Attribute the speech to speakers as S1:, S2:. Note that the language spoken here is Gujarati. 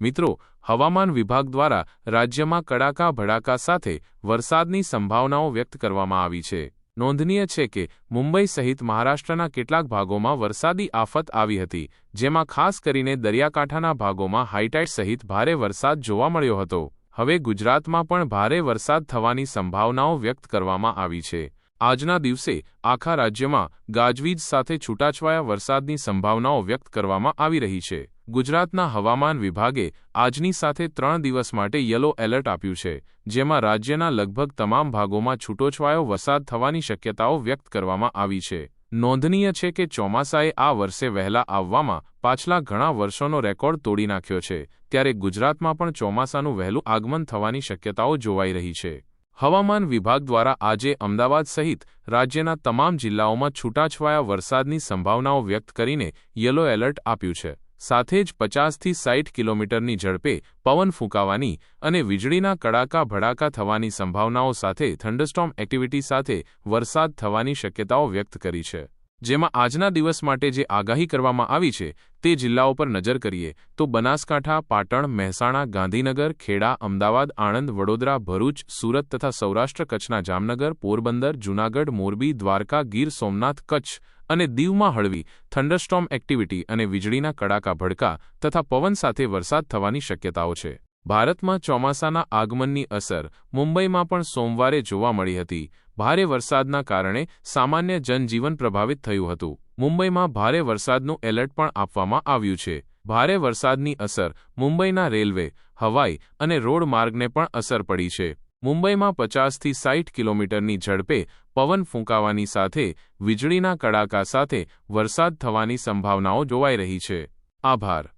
S1: મિત્રો, હવામાન વિભાગ દ્વારા રાજ્યમાં કડાકા, ભડાકા સાથે વરસાદની સંભાવનાઓ વ્યક્ત કરવામાં આવી છે. નોંધનીય છે કે મુંબઈ સહિત મહારાષ્ટ્રના કેટલાક ભાગોમાં વરસાદી આફત આવી હતી, જેમાં ખાસ કરીને દરિયાકાંઠાના ભાગોમાં હાઇટાઇટ સહિત ભારે વરસાદ જોવા મળ્યો હતો. હવે ગુજરાતમાં પણ ભારે વરસાદ થવાની સંભાવનાઓ વ્યક્ત કરવામાં આવી છે. આજના દિવસે આખા રાજ્યમાં ગાજવીજ સાથે છૂટાછવાયા વરસાદની સંભાવનાઓ વ્યક્ત કરવામાં આવી રહી છે. ગુજરાતના હવામાન વિભાગે આજની સાથે ત્રણ દિવસ માટે યલો એલર્ટ આપ્યું છે, જેમાં રાજ્યના લગભગ તમામ ભાગોમાં છૂટોછવાયો વરસાદ થવાની શક્યતાઓ વ્યક્ત કરવામાં આવી છે. નોંધનીય છે કે ચોમાસાએ આ વર્ષે વહેલા આવવામાં પાછલા ઘણા વર્ષોનો રેકોર્ડ તોડી નાખ્યો છે, ત્યારે ગુજરાતમાં પણ ચોમાસાનું વહેલું આગમન થવાની શક્યતાઓ જોવાઈ રહી છે. હવામાન વિભાગ દ્વારા આજે અમદાવાદ સહિત રાજ્યના તમામ જિલ્લાઓમાં છૂટાછવાયા વરસાદની સંભાવનાઓ વ્યક્ત કરીને યલો એલર્ટ આપ્યું છે. સાથે જ પચાસથી સાઠ કિલોમીટરની ઝડપે પવન ફૂંકાવાની અને વીજળીના કડાકા ભડાકા થવાની સંભાવનાઓ સાથે થંડરસ્ટોમ એક્ટિવિટી સાથે વરસાદ થવાની શક્યતાઓ વ્યક્ત કરી છે. જેમાં આજના દિવસ માટે જે આગાહી કરવામાં આવી છે, તે જિલ્લાઓ પર નજર કરીએ તો બનાસકાંઠા, પાટણ, મહેસાણા, ગાંધીનગર, ખેડા, અમદાવાદ, આણંદ, વડોદરા, ભરૂચ, સુરત તથા સૌરાષ્ટ્ર કચ્છના જામનગર, પોરબંદર, જૂનાગઢ, મોરબી, દ્વારકા, ગીર સોમનાથ, કચ્છ અને દીવમાં હળવી થંડરસ્ટોમ એક્ટિવિટી અને વીજળીના કડાકા ભડકા તથા પવન સાથે વરસાદ થવાની શક્યતાઓ છે. ભારતમાં ચોમાસાના આગમનની અસર મુંબઈમાં પણ સોમવારે જોવા મળી હતી. ભારે વરસાદના કારણે સામાન્ય જનજીવન પ્રભાવિત થયું હતું. મુંબઈમાં ભારે વરસાદનું એલર્ટ પણ આપવામાં આવ્યું છે. ભારે વરસાદની અસર મુંબઈના રેલવે, હવાઈ અને રોડ માર્ગને પણ અસર પડી છે. મુંબઈમાં પચાસથી સાઠ કિલોમીટરની ઝડપે પવન ફૂંકાવાની સાથે વીજળીના કડાકા સાથે વરસાદ થવાની સંભાવનાઓ જોવાઈ રહી છે. આભાર.